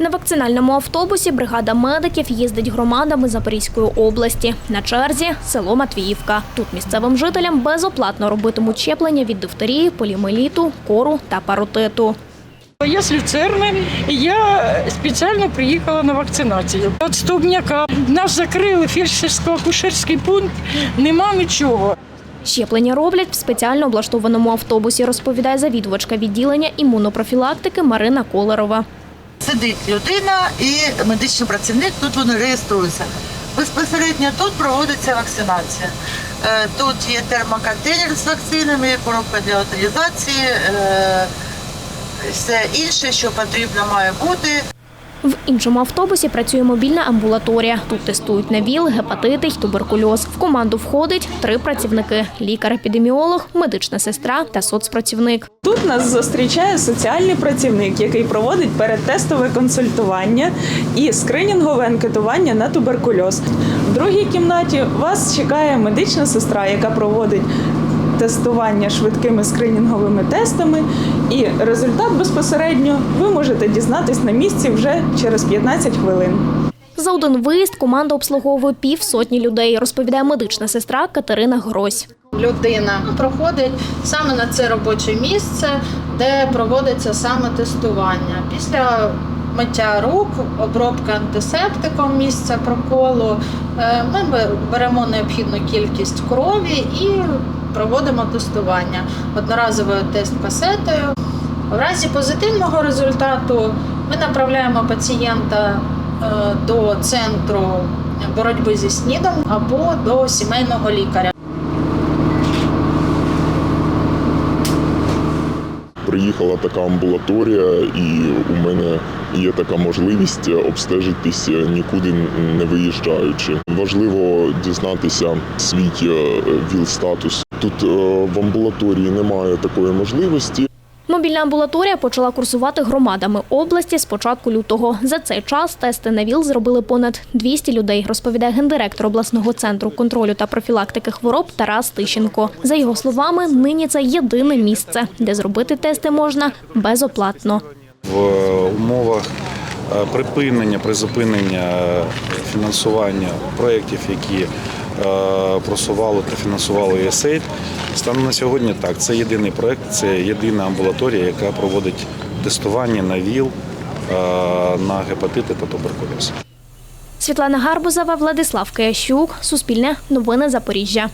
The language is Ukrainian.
На вакцинальному автобусі бригада медиків їздить громадами Запорізької області. На черзі село Матвіївка. Тут місцевим жителям безоплатно робитимуть щеплення від дифтерії, полімеліту, кору та паротиту. Я з люцерни, і я спеціально приїхала на вакцинацію. От стовбняка нас закрили фельдшерсько-акушерський пункт, нема нічого. Щеплення роблять в спеціально облаштованому автобусі, розповідає завідувачка відділення імунопрофілактики Марина Колерова. Сидить людина і медичний працівник, тут вони реєструються. Безпосередньо тут проводиться вакцинація. Е, Тут є термоконтейнер з вакцинами, коробка для утилізації, е, все інше, що потрібно, має бути. В іншому автобусі працює мобільна амбулаторія. Тут тестують на ВІЛ, гепатити й туберкульоз. В команду входить три працівники: лікар-епідеміолог, медична сестра та соцпрацівник. Тут нас зустрічає соціальний працівник, який проводить передтестове консультування і скринінгове анкетування на туберкульоз. В другій кімнаті вас чекає медична сестра, яка проводить тестування швидкими скринінговими тестами, і результат безпосередньо ви можете дізнатись на місці вже через 15 хвилин. За один виїзд команда обслуговує пів сотні людей, розповідає медична сестра Катерина Грось. людина проходить саме на це робоче місце, де проводиться саме тестування. Після миття рук, обробка антисептиком місця проколу, е, ми беремо необхідну кількість крові і проводимо тестування одноразовою тест-касетою. В разі позитивного результату ми направляємо пацієнта е, до центру боротьби зі СНІДом або до сімейного лікаря. Приїхала така амбулаторія, і у мене є така можливість обстежитися нікуди не виїжджаючи. Важливо дізнатися свій е, ВІЛ-статус. Тут е, в амбулаторії немає такої можливості. Мобільна амбулаторія почала курсувати громадами області з початку лютого. За цей час тести на ВІЛ зробили понад 200 людей, розповідає гендиректор обласного центру контролю та профілактики хвороб Тарас Тищенко. За його словами, нині це єдине місце, де зробити тести можна безоплатно. в умовах е, припинення, призупинення фінансування проєктів, які е, просувало та фінансувало ЄСЕЙД. Станом на сьогодні так, це єдиний проект, це єдина амбулаторія, яка проводить тестування на ВІЛ, е, на гепатити та туберкульоз. Світлана Гарбузова, Владислав Киящук, Суспільне, Новини Запоріжжя.